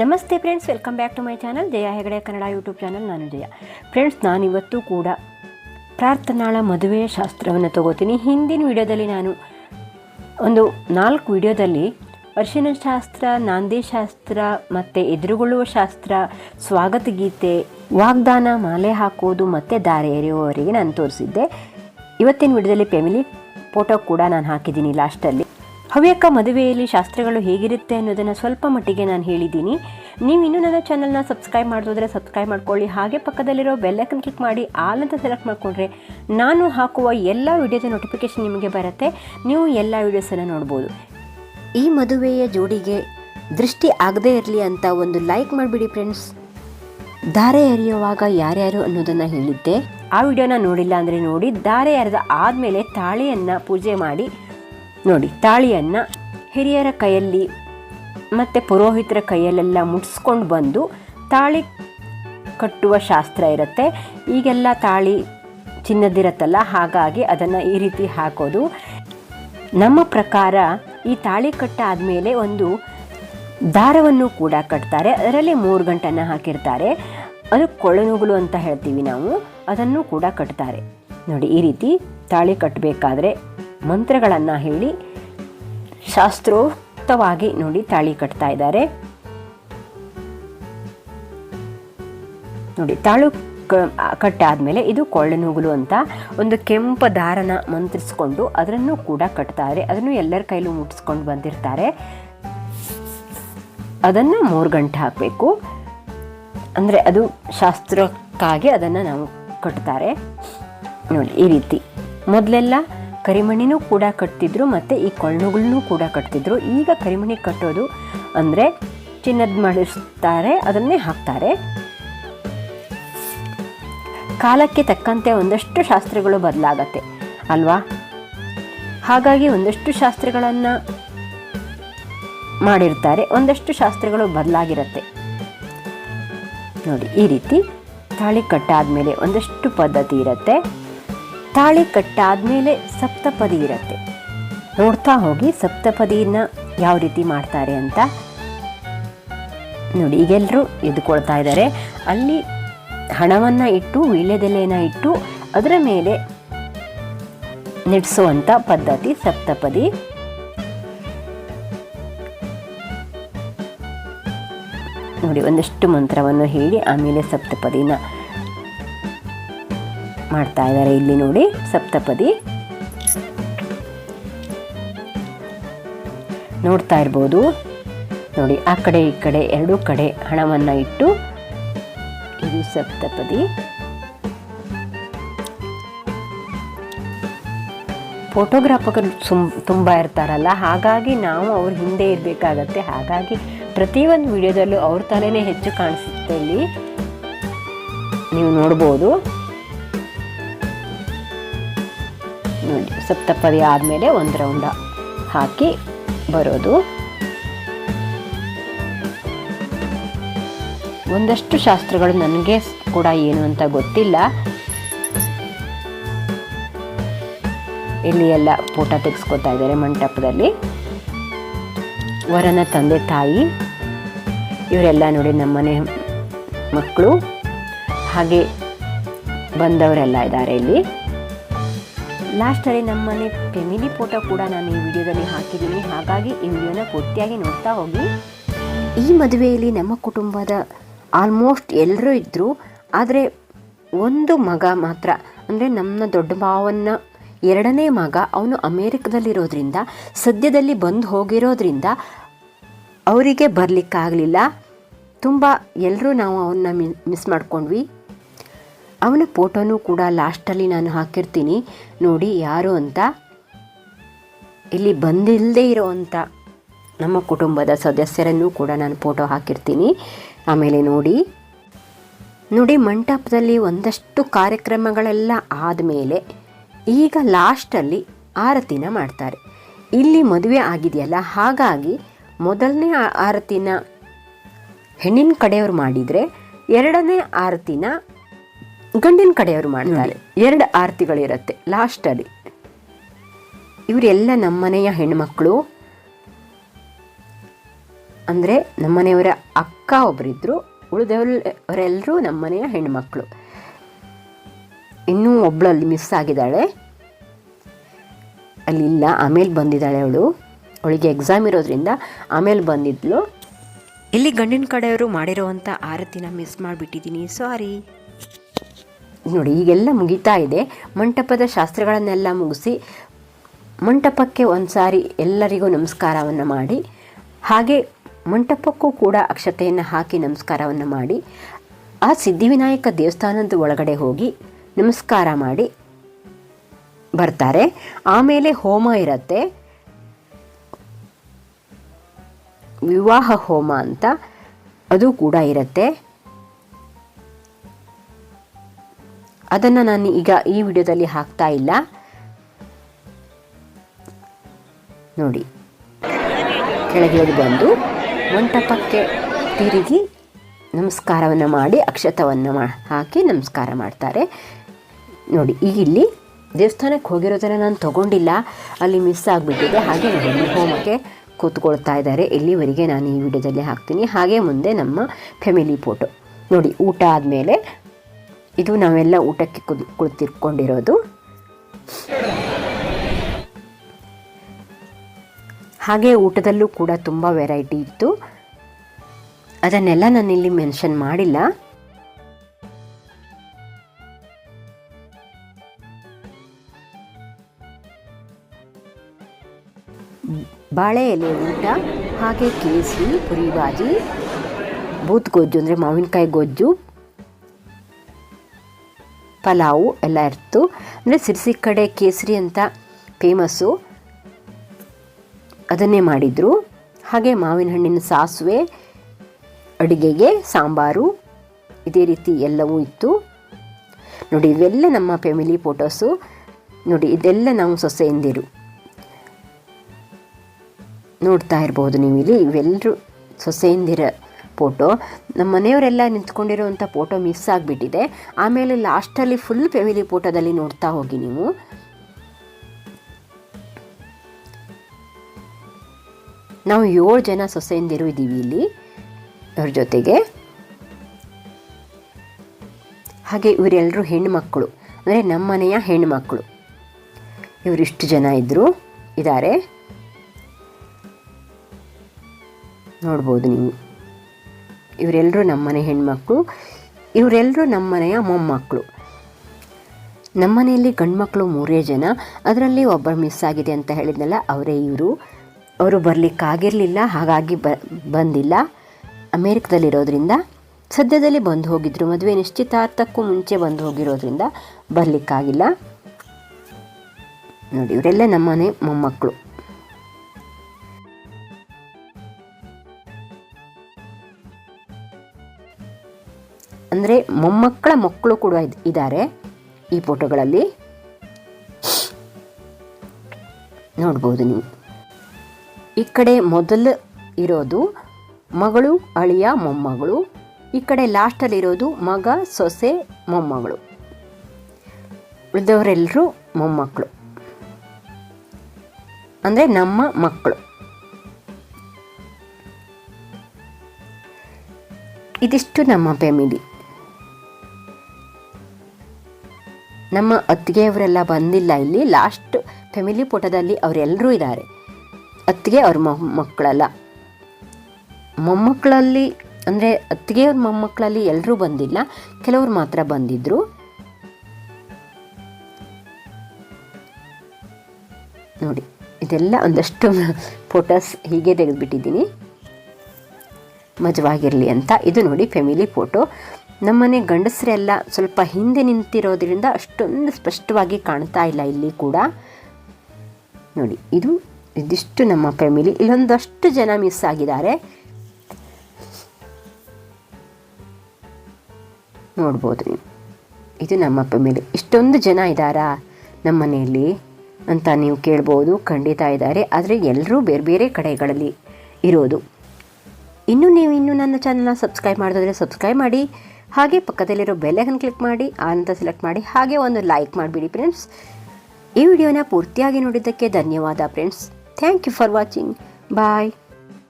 ನಮಸ್ತೆ friends welcome back to my channel Jaya Hegde, Kannada YouTube channel ನಾನು Jaya. Friends ನಾನಿವತ್ತು ಕೂಡ ಪ್ರಾರ್ಥನಾಳ ಮದುವೆಯ ಶಾಸ್ತ್ರವನ್ನು ತಗೋತೀನಿ. ಹಿಂದಿನ ವಿಡಿಯೋದಲ್ಲಿ ನಾನು ಒಂದು ನಾಲ್ಕು ವಿಡಿಯೋದಲ್ಲಿ ಅರ್ಶಿನ ಶಾಸ್ತ್ರ, ನಾಂದಿ ಶಾಸ್ತ್ರ ಮತ್ತು ಎದುರುಗೊಳ್ಳುವ ಶಾಸ್ತ್ರ, ಸ್ವಾಗತ ಗೀತೆ, ವಾಗ್ದಾನ, ಮಾಲೆ ಹಾಕೋದು ಮತ್ತು ದಾರೆ ಎರೆಯುವವರಿಗೆ ನಾನು ತೋರಿಸಿದ್ದೆ. ಇವತ್ತಿನ ವಿಡಿಯೋದಲ್ಲಿ ಫ್ಯಾಮಿಲಿ ಫೋಟೋ ಕೂಡ ನಾನು ಹಾಕಿದ್ದೀನಿ ಲಾಸ್ಟಲ್ಲಿ ಹವ್ಯಕ ಮದುವೆಯಲ್ಲಿ ಶಾಸ್ತ್ರಗಳು ಹೇಗಿರುತ್ತೆ ಅನ್ನೋದನ್ನು ಸ್ವಲ್ಪ ಮಟ್ಟಿಗೆ ನಾನು ಹೇಳಿದ್ದೀನಿ. ನೀವು ಇನ್ನೂ ನನ್ನ ಚಾನಲ್ನ ಸಬ್ಸ್ಕ್ರೈಬ್ ಮಾಡೋದಾದರೆ ಸಬ್ಸ್ಕ್ರೈಬ್ ಮಾಡ್ಕೊಳ್ಳಿ. ಹಾಗೆ ಪಕ್ಕದಲ್ಲಿರೋ ಬೆಲ್ಲೈಕನ್ ಕ್ಲಿಕ್ ಮಾಡಿ ಆಲ್ ಅಂತ ಸೆಲೆಕ್ಟ್ ಮಾಡಿಕೊಂಡ್ರೆ ನಾನು ಹಾಕುವ ಎಲ್ಲ ವಿಡಿಯೋದ ನೋಟಿಫಿಕೇಷನ್ ನಿಮಗೆ ಬರುತ್ತೆ. ನೀವು ಎಲ್ಲ ವೀಡಿಯೋಸನ್ನು ನೋಡ್ಬೋದು. ಈ ಮದುವೆಯ ಜೋಡಿಗೆ ದೃಷ್ಟಿ ಆಗದೇ ಇರಲಿ ಅಂತ ಒಂದು ಲೈಕ್ ಮಾಡಿಬಿಡಿ ಫ್ರೆಂಡ್ಸ್ ದಾರೆ ಎರೆಯುವಾಗ ಯಾರ್ಯಾರು ಅನ್ನೋದನ್ನು ಹೇಳಿದ್ದೆ. ಆ ವಿಡಿಯೋನ ನೋಡಿಲ್ಲ ಅಂದರೆ ನೋಡಿ ದಾರೆ ಎರೆದ ಆದಮೇಲೆ ತಾಳಿಯನ್ನು ಪೂಜೆ ಮಾಡಿ ನೋಡಿ, ತಾಳಿಯನ್ನು ಹಿರಿಯರ ಕೈಯಲ್ಲಿ ಮತ್ತು ಪುರೋಹಿತರ ಕೈಯಲ್ಲೆಲ್ಲ ಮುಟ್ಸ್ಕೊಂಡು ಬಂದು ತಾಳಿ ಕಟ್ಟುವ ಶಾಸ್ತ್ರ ಇರುತ್ತೆ. ಈಗೆಲ್ಲ ತಾಳಿ ಚಿನ್ನದಿರತ್ತಲ್ಲ, ಹಾಗಾಗಿ ಅದನ್ನು ಈ ರೀತಿ ಹಾಕೋದು. ನಮ್ಮ ಪ್ರಕಾರ ಈ ತಾಳಿ ಕಟ್ಟಾದಮೇಲೆ ಒಂದು ದಾರವನ್ನು ಕೂಡ ಕಟ್ತಾರೆ. ಅದರಲ್ಲಿ ಮೂರು ಗಂಟನ್ನು ಹಾಕಿರ್ತಾರೆ. ಅದು ಕೊಳನುಗಳು ಅಂತ ಹೇಳ್ತೀವಿ ನಾವು. ಅದನ್ನು ಕೂಡ ಕಟ್ತಾರೆ. ನೋಡಿ, ಈ ರೀತಿ ತಾಳಿ ಕಟ್ಟಬೇಕಾದ್ರೆ ಮಂತ್ರಗಳನ್ನು ಹೇಳಿ ಶಾಸ್ತ್ರೋಕ್ತವಾಗಿ ನೋಡಿ ತಾಳಿ ಕಟ್ತಾ ಇದ್ದಾರೆ. ನೋಡಿ, ತಾಳು ಕಟ್ಟಾದಮೇಲೆ ಇದು ಕೊಳ್ಳನುಗುಲು ಅಂತ ಒಂದು ಕೆಂಪ ದಾರನ ಮಂತ್ರಿಸ್ಕೊಂಡು ಅದನ್ನು ಕೂಡ ಕಟ್ತಾರೆ. ಅದನ್ನು ಎಲ್ಲರ ಕೈಲೂ ಮುಟ್ಟಿಸ್ಕೊಂಡು ಬಂದಿರ್ತಾರೆ. ಅದನ್ನು ಮೂರು ಗಂಟೆ ಹಾಕಬೇಕು. ಅಂದರೆ ಅದು ಶಾಸ್ತ್ರಕ್ಕಾಗಿ ಅದನ್ನು ನಾವು ಕಟ್ತಾರೆ. ನೋಡಿ, ಈ ರೀತಿ ಮೊದಲೆಲ್ಲ ಕರಿಮಣಿನೂ ಕೂಡ ಕಟ್ತಿದ್ರು ಮತ್ತು ಈ ಕೊಳ್ಳುಗಳನ್ನೂ ಕೂಡ ಕಟ್ತಿದ್ರು. ಈಗ ಕರಿಮಣಿ ಕಟ್ಟೋದು ಅಂದರೆ ಚಿನ್ನದ ಮಾಡಿಸ್ತಾರೆ, ಅದನ್ನೇ ಹಾಕ್ತಾರೆ. ಕಾಲಕ್ಕೆ ತಕ್ಕಂತೆ ಒಂದಷ್ಟು ಶಾಸ್ತ್ರಗಳು ಬದಲಾಗತ್ತೆ, ಅಲ್ವಾ? ಹಾಗಾಗಿ ಒಂದಷ್ಟು ಶಾಸ್ತ್ರಗಳನ್ನು ಮಾಡಿರ್ತಾರೆ, ಒಂದಷ್ಟು ಶಾಸ್ತ್ರಗಳು ಬದಲಾಗಿರುತ್ತೆ. ನೋಡಿ, ಈ ರೀತಿ ತಾಳಿ ಕಟ್ಟಾದ ಮೇಲೆ ಒಂದಷ್ಟು ಪದ್ಧತಿ ಇರುತ್ತೆ. ತಾಳಿ ಕಟ್ಟಾದಮೇಲೆ ಸಪ್ತಪದಿ ಇರುತ್ತೆ. ನೋಡ್ತಾ ಹೋಗಿ ಸಪ್ತಪದಿನ ಯಾವ ರೀತಿ ಮಾಡ್ತಾರೆ ಅಂತ ನೋಡಿ ಈಗೆಲ್ಲರೂ ಎದ್ಕೊಳ್ತಾ ಇದ್ದಾರೆ ಅಲ್ಲಿ ಹಣವನ್ನು ಇಟ್ಟು ವೀಳ್ಯದೆಲೆನ ಇಟ್ಟು, ಅದರ ಮೇಲೆ ನಿಡ್ಸುವಂಥ ಪದ್ಧತಿ ಸಪ್ತಪದಿ. ನೋಡಿ, ಒಂದಷ್ಟು ಮಂತ್ರವನ್ನು ಹೇಳಿ ಆಮೇಲೆ ಸಪ್ತಪದಿನ ಮಾಡ್ತಾ ಇದ್ದಾರೆ. ಇಲ್ಲಿ ನೋಡಿ ಸಪ್ತಪದಿ. ನೋಡ್ತಾ ಇರ್ಬೋದು. ನೋಡಿ, ಆ ಕಡೆ, ಈ ಕಡೆ ಎರಡೂ ಕಡೆ ಹಣವನ್ನು ಇಟ್ಟು ಇದು ಸಪ್ತಪದಿ. ಫೋಟೋಗ್ರಾಫರ್ ಸುಮ್, ತುಂಬ ಇರ್ತಾರಲ್ಲ, ಹಾಗಾಗಿ ನಾವು ಅವ್ರ ಹಿಂದೆ ಇರಬೇಕಾಗತ್ತೆ. ಹಾಗಾಗಿ ಪ್ರತಿಯೊಂದು ವಿಡಿಯೋದಲ್ಲೂ ಅವ್ರ ತಲೆನೇ ಹೆಚ್ಚು ಕಾಣಿಸುತ್ತೆ ಇಲ್ಲಿ. ನೀವು ನೋಡ್ಬೋದು. ಸಪ್ತಪದಿ ಆದಮೇಲೆ ಒಂದು ರೌಂಡ ಹಾಕಿ ಬರೋದು. ಒಂದಷ್ಟು ಶಾಸ್ತ್ರಗಳು ನನಗೆ ಕೂಡ ಏನು ಅಂತ ಗೊತ್ತಿಲ್ಲ. ಇಲ್ಲಿ ಎಲ್ಲ ಫೋಟೋ ತೆಗೆಸ್ಕೊತಾ ಇದ್ದಾರೆ ಮಂಟಪದಲ್ಲಿ. ವರನ ತಂದೆ ತಾಯಿ, ಇವರೆಲ್ಲ ನೋಡಿ ನಮ್ಮನೆ ಮಕ್ಕಳು, ಹಾಗೆ ಬಂದವರೆಲ್ಲ ಇದ್ದಾರೆ ಇಲ್ಲಿ. ಲಾಸ್ಟಲ್ಲಿ ನಮ್ಮನೆ ಫ್ಯಾಮಿಲಿ ಫೋಟೋ ಕೂಡ ನಾನು ಈ ವಿಡಿಯೋದಲ್ಲಿ ಹಾಕಿದ್ದೀನಿ. ಹಾಗಾಗಿ ಈ ವಿಡಿಯೋನ ಪೂರ್ತಿಯಾಗಿ ನೋಡ್ತಾ ಹೋಗಿ. ಈ ಮದುವೆಯಲ್ಲಿ ನಮ್ಮ ಕುಟುಂಬದ ಆಲ್ಮೋಸ್ಟ್ ಎಲ್ಲರೂ ಇದ್ದರು ಆದರೆ ಒಂದು ಮಗ ಮಾತ್ರ, ಅಂದರೆ ನಮ್ಮ ದೊಡ್ಡ ಭಾವನ್ನ ಎರಡನೇ ಮಗ, ಅವನು ಅಮೇರಿಕದಲ್ಲಿರೋದ್ರಿಂದ ಸದ್ಯದಲ್ಲಿ ಬಂದು ಹೋಗಿರೋದ್ರಿಂದ ಅವರಿಗೆ ಬರಲಿಕ್ಕಾಗಲಿಲ್ಲ. ತುಂಬ ಎಲ್ಲರೂ ನಾವು ಅವನ್ನ ಮಿಸ್ ಮಾಡ್ಕೊಂಡ್ವಿ. ಅವನ ಫೋಟೋನೂ ಕೂಡ ಲಾಸ್ಟಲ್ಲಿ ನಾನು ಹಾಕಿರ್ತೀನಿ. ನೋಡಿ, ಯಾರು ಅಂತ. ಇಲ್ಲಿ ಬಂದಿಲ್ಲದೆ ಇರೋವಂಥ ನಮ್ಮ ಕುಟುಂಬದ ಸದಸ್ಯರನ್ನು ಕೂಡ ನಾನು ಫೋಟೋ ಹಾಕಿರ್ತೀನಿ. ಆಮೇಲೆ ನೋಡಿ. ನೋಡಿ, ಮಂಟಪದಲ್ಲಿ ಒಂದಷ್ಟು ಕಾರ್ಯಕ್ರಮಗಳೆಲ್ಲ ಆದಮೇಲೆ ಈಗ ಲಾಸ್ಟಲ್ಲಿ ಆರತಿನ ಮಾಡ್ತಾರೆ. ಇಲ್ಲಿ ಮದುವೆ ಆಗಿದೆಯಲ್ಲ, ಹಾಗಾಗಿ ಮೊದಲನೇ ಆರತಿನ ಹೆಣ್ಣಿನ ಕಡೆಯವರು ಮಾಡಿದರೆ ಎರಡನೇ ಆರತಿನ ಗಂಡಿನ ಕಡೆಯವರು ಮಾಡ್ತಾರೆ. ಎರಡು ಆರತಿಗಳಿರುತ್ತೆ ಲಾಸ್ಟಲ್ಲಿ ಇವರೆಲ್ಲ ನಮ್ಮನೆಯ ಹೆಣ್ಮಕ್ಕಳು ಅಂದರೆ ನಮ್ಮನೆಯವರ ಅಕ್ಕ ಒಬ್ಬರಿದ್ದರು ಉಳಿದವರೆಲ್ಲರೂ ನಮ್ಮನೆಯ ಹೆಣ್ಮಕ್ಕಳು ಇನ್ನೂ ಒಬ್ಳು ಅಲ್ಲಿ ಮಿಸ್ ಆಗಿದ್ದಾಳೆ ಅಲ್ಲಿಲ್ಲ ಆಮೇಲೆ ಬಂದಿದ್ದಾಳೆ ಅವಳು. ಅವಳಿಗೆ ಎಕ್ಸಾಮ್ ಇರೋದ್ರಿಂದ ಆಮೇಲೆ ಬಂದಿದ್ಲು. ಇಲ್ಲಿ ಗಂಡಿನ ಕಡೆಯವರು ಮಾಡಿರೋವಂಥ ಆರತಿನ ಮಿಸ್ ಮಾಡಿಬಿಟ್ಟಿದ್ದೀನಿ. ಸಾರಿ ನೋಡಿ, ಈಗೆಲ್ಲ ಮುಗಿತಾ ಇದೆ. ಮಂಟಪದ ಶಾಸ್ತ್ರಗಳನ್ನೆಲ್ಲ ಮುಗಿಸಿ ಮಂಟಪಕ್ಕೆ ಒಂದು ಸಾರಿ ಎಲ್ಲರಿಗೂ ನಮಸ್ಕಾರವನ್ನು ಮಾಡಿ, ಹಾಗೆ ಮಂಟಪಕ್ಕೂ ಕೂಡ ಅಕ್ಷತೆಯನ್ನು ಹಾಕಿ ನಮಸ್ಕಾರವನ್ನು ಮಾಡಿ, ಆ ಸಿದ್ಧಿವಿನಾಯಕ ದೇವಸ್ಥಾನದ ಒಳಗಡೆ ಹೋಗಿ ನಮಸ್ಕಾರ ಮಾಡಿ ಬರ್ತಾರೆ. ಆಮೇಲೆ ಹೋಮ ಇರುತ್ತೆ. ವಿವಾಹ ಹೋಮ ಅಂತ ಅದು ಕೂಡ ಇರುತ್ತೆ. ಅದನ್ನು ನಾನು ಈಗ ಈ ವಿಡಿಯೋದಲ್ಲಿ ಹಾಕ್ತಾ ಇಲ್ಲ. ನೋಡಿ. ಕೆಳಗೆ ಬಂದು ಮಂಟಪಕ್ಕೆ ತಿರುಗಿ ನಮಸ್ಕಾರವನ್ನು ಮಾಡಿ ಅಕ್ಷತವನ್ನು ಮಾ, ಹಾಕಿ ನಮಸ್ಕಾರ ಮಾಡ್ತಾರೆ. ನೋಡಿ, ಈಗ ಇಲ್ಲಿ ದೇವಸ್ಥಾನಕ್ಕೆ ಹೋಗಿರೋದನ್ನು ನಾನು ತೊಗೊಂಡಿಲ್ಲ. ಅಲ್ಲಿ ಮಿಸ್ ಆಗಿಬಿಟ್ಟಿದೆ. ಹಾಗೆ ನೋಡಿ ಹೋಮಕ್ಕೆ ಕೂತ್ಕೊಳ್ತಾ ಇದ್ದಾರೆ. ಇಲ್ಲಿವರೆಗೆ ನಾನು ಈ ವಿಡಿಯೋದಲ್ಲಿ ಹಾಕ್ತೀನಿ. ಹಾಗೆ ಮುಂದೆ ನಮ್ಮ ಫ್ಯಾಮಿಲಿ ಫೋಟೋ ನೋಡಿ, ಊಟ ಆದಮೇಲೆ ಇದು ನಾವೆಲ್ಲ ಊಟಕ್ಕೆ ಕುದ್, ಕುಳಿತಿರ್ಕೊಂಡಿರೋದು. ಹಾಗೆ ಊಟದಲ್ಲೂ ಕೂಡ ತುಂಬ ವೆರೈಟಿ ಇತ್ತು. ಅದನ್ನೆಲ್ಲ ನಾನು ಇಲ್ಲಿ ಮೆನ್ಷನ್ ಮಾಡಿಲ್ಲ. ಬಾಳೆ ಎಲೆ ಊಟ, ಹಾಗೆ ಕೇಸರಿ, ಪುರಿ ಬಾಜಿ, ಬೂತ್ ಗೊಜ್ಜು ಅಂದರೆ ಮಾವಿನಕಾಯಿ ಗೊಜ್ಜು ಪಲಾವು ಎಲ್ಲ ಇರ್ತು ಅಂದರೆ ಸಿರ್ಸಿ ಕಡೆ ಕೇಸರಿ ಅಂತ ಫೇಮಸ್ಸು ಅದನ್ನೇ ಮಾಡಿದರು. ಹಾಗೆ ಮಾವಿನ ಹಣ್ಣಿನ ಸಾಸಿವೆ, ಅಡುಗೆಗೆ ಸಾಂಬಾರು, ಇದೇ ರೀತಿ ಎಲ್ಲವೂ ಇತ್ತು. ನೋಡಿ, ಇವೆಲ್ಲ ನಮ್ಮ ಫ್ಯಾಮಿಲಿ ಫೋಟೋಸು ನೋಡಿ, ಇದೆಲ್ಲ ನಾವು ಸೊಸೆಯಂದಿರು. ನೋಡ್ತಾ ಇರ್ಬೋದು ನೀವು ಇಲ್ಲಿ ಇವೆಲ್ಲರೂ ಸೊಸೆಯಂದಿರ ಫೋಟೋ ನಮ್ಮ ಮನೆಯವರೆಲ್ಲ ನಿಂತ್ಕೊಂಡಿರುವಂಥ ಫೋಟೋ ಮಿಸ್ ಆಗಿಬಿಟ್ಟಿದೆ. ಆಮೇಲೆ ಲಾಸ್ಟಲ್ಲಿ ಫುಲ್ ಫ್ಯಾಮಿಲಿ ಫೋಟೋದಲ್ಲಿ ನೋಡ್ತಾ ಹೋಗಿ ನೀವು. ನಾವು ಏಳು ಜನ ಸೊಸೆಯಂದಿರು ಇದ್ದೀವಿ ಇಲ್ಲಿ ಅವ್ರ ಜೊತೆಗೆ. ಹಾಗೆ ಇವರೆಲ್ಲರೂ ಹೆಣ್ಣುಮಕ್ಕಳು ಅಂದರೆ ನಮ್ಮ ಮನೆಯ ಹೆಣ್ಣುಮಕ್ಕಳು ಇವರಿಷ್ಟು ಜನ ಇದ್ದರು ಇದ್ದಾರೆ. ನೋಡ್ಬೋದು ನೀವು. ಇವರೆಲ್ಲರೂ ನಮ್ಮನೆ ಹೆಣ್ಮಕ್ಳು ಇವರೆಲ್ಲರೂ ನಮ್ಮನೆಯ ಮೊಮ್ಮಕ್ಕಳು ನಮ್ಮನೆಯಲ್ಲಿ ಗಂಡ್ಮಕ್ಳು ಮೂರೇ ಜನ, ಅದರಲ್ಲಿ ಒಬ್ಬರು ಮಿಸ್ ಆಗಿದೆ ಅಂತ ಹೇಳಿದ್ನಲ್ಲ, ಅವರೇ ಇವರು. ಅವರು ಬರಲಿಕ್ಕಾಗಿರಲಿಲ್ಲ ಹಾಗಾಗಿ ಬ, ಬಂದಿಲ್ಲ. ಅಮೇರಿಕದಲ್ಲಿರೋದ್ರಿಂದ, ಸದ್ಯದಲ್ಲಿ ಬಂದು ಹೋಗಿದ್ರು. ಮದುವೆ ನಿಶ್ಚಿತಾರ್ಥಕ್ಕೂ ಮುಂಚೆ ಬಂದು ಹೋಗಿರೋದ್ರಿಂದ ಬರಲಿಕ್ಕಾಗಿಲ್ಲ. ನೋಡಿ, ಇವರೆಲ್ಲ ನಮ್ಮನೆ ಮೊಮ್ಮಕ್ಕಳು ಮಕ್ಕಳು ಕೂಡ ಇದ್ದಾರೆ ಈ ಫೋಟೋಗಳಲ್ಲಿ. ನೋಡ್ಬೋದು ನೀವು. ಈ ಕಡೆ ಮೊದಲು ಇರೋದು ಮಗಳು, ಅಳಿಯ ಮೊಮ್ಮಗಳು. ಈ ಕಡೆ ಲಾಸ್ಟಲ್ಲಿರೋದು ಮಗ, ಸೊಸೆ, ಮೊಮ್ಮಗಳು. ಉಳಿದವರೆಲ್ಲರೂ ಮೊಮ್ಮಕ್ಕಳು ಅಂದರೆ ನಮ್ಮ ಮಕ್ಕಳು. ಇದಿಷ್ಟು ನಮ್ಮ ಫ್ಯಾಮಿಲಿ ನಮ್ಮ ಅತ್ತಿಗೆಯವರೆಲ್ಲ ಬಂದಿಲ್ಲ ಇಲ್ಲಿ. ಲಾಸ್ಟ್ ಫ್ಯಾಮಿಲಿ ಫೋಟೋದಲ್ಲಿ ಅವರೆಲ್ಲರೂ ಇದ್ದಾರೆ. ಅತ್ತಿಗೆ ಅವ್ರ ಮೊಮ್ಮಕ್ಕಳಲ್ಲ ಮೊಮ್ಮಕ್ಕಳಲ್ಲಿ, ಅಂದರೆ ಅತ್ತಿಗೆಯವ್ರ ಮೊಮ್ಮಕ್ಕಳಲ್ಲಿ ಎಲ್ಲರೂ ಬಂದಿಲ್ಲ. ಕೆಲವರು ಮಾತ್ರ ಬಂದಿದ್ದರು ನೋಡಿ, ಇದೆಲ್ಲ ಒಂದಷ್ಟು ಫೋಟೋಸ್ ಹೀಗೆ ತೆಗೆದುಬಿಟ್ಟಿದ್ದೀನಿ. ಮಜವಾಗಿರಲಿ ಅಂತ. ಇದು ನೋಡಿ ಫ್ಯಾಮಿಲಿ ಫೋಟೋ ನಮ್ಮನೆ ಗಂಡಸರೆಲ್ಲ ಸ್ವಲ್ಪ ಹಿಂದೆ ನಿಂತಿರೋದ್ರಿಂದ ಅಷ್ಟೊಂದು ಸ್ಪಷ್ಟವಾಗಿ ಕಾಣ್ತಾ ಇಲ್ಲ ಇಲ್ಲಿ ಕೂಡ. ನೋಡಿ, ಇದು ಇದಿಷ್ಟು ನಮ್ಮ ಫ್ಯಾಮಿಲಿ. ಇಲ್ಲೊಂದಷ್ಟು ಜನ ಮಿಸ್ ಆಗಿದ್ದಾರೆ. ನೋಡ್ಬೋದು ನೀವು. ಇದು ನಮ್ಮ ಫ್ಯಾಮಿಲಿ. ಇಷ್ಟೊಂದು ಜನ ಇದ್ದಾರಾ ನಮ್ಮ ಮನೆಯಲ್ಲಿ ಅಂತ ನೀವು ಕೇಳ್ಬೋದು, ಖಂಡಿತ ಇದ್ದಾರೆ. ಆದರೆ ಎಲ್ಲರೂ ಬೇರೆ ಬೇರೆ ಕಡೆಗಳಲ್ಲಿ ಇರೋದು. ಇನ್ನು ನೀವು ಇನ್ನೂ ನನ್ನ ಚಾನಲ್ನ ಸಬ್ಸ್ಕ್ರೈಬ್ ಮಾಡಿದ್ರೆ ಸಬ್ಸ್ಕ್ರೈಬ್ ಮಾಡಿ. ಹಾಗೆ ಪಕ್ಕದಲ್ಲಿರೋ ಬೆಲ್ಲೈಕನ್ ಕ್ಲಿಕ್ ಮಾಡಿ ಅಂತ ಸೆಲೆಕ್ಟ್ ಮಾಡಿ, ಹಾಗೆ ಒಂದು ಲೈಕ್ ಮಾಡಿಬಿಡಿ ಫ್ರೆಂಡ್ಸ್ ಈ ವಿಡಿಯೋನ ಪೂರ್ತಿಯಾಗಿ ನೋಡಿದ್ದಕ್ಕೆ ಧನ್ಯವಾದ friends thank you for watching bye